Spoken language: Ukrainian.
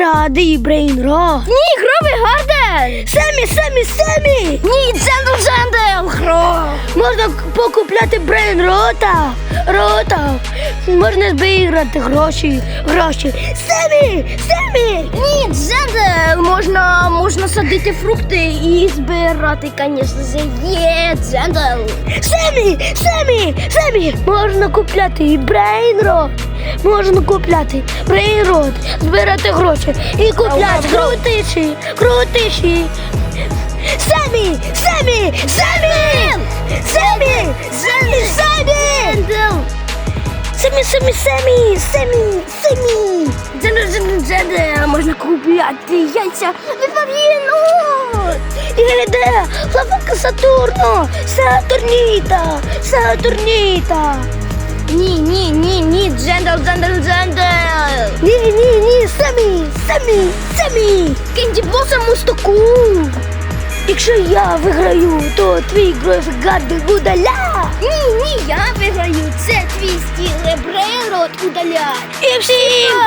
Гради, брейнро. Ні, гровий гарден! Самі, самі, самі. Ні, Джендл Джендл! Гро! Можна покупляти брейн рота. Рота. Можна збирати гроші. Гроші. Семі, семі. Ні, Джендл! Можна, можна садити фрукти і збирати, звісно. Є, Джендл! Самі, самі, самі. Можна купляти і брейнрот. Можна купляти брейнрот, збирати гроші і купляти крутиші, крутиші. Самі, самі, самі, самі. Джендл! Самі, самі, самі, самі, самі. Джендл! Можна купляти яйця випав'їну! Іде лавака Сатурно, Сатурніта, Сатурніта. Ні, ні, ні, ні, Джендл, Джендл, Джендл! Ні, ні, ні, самі, самі, самі. Кенді Блосом мустоку! Якщо я виграю, то твій грофгади буде ля. Ні, ні, я виграю. Це твій стіл Брейрот удаляй. І всім!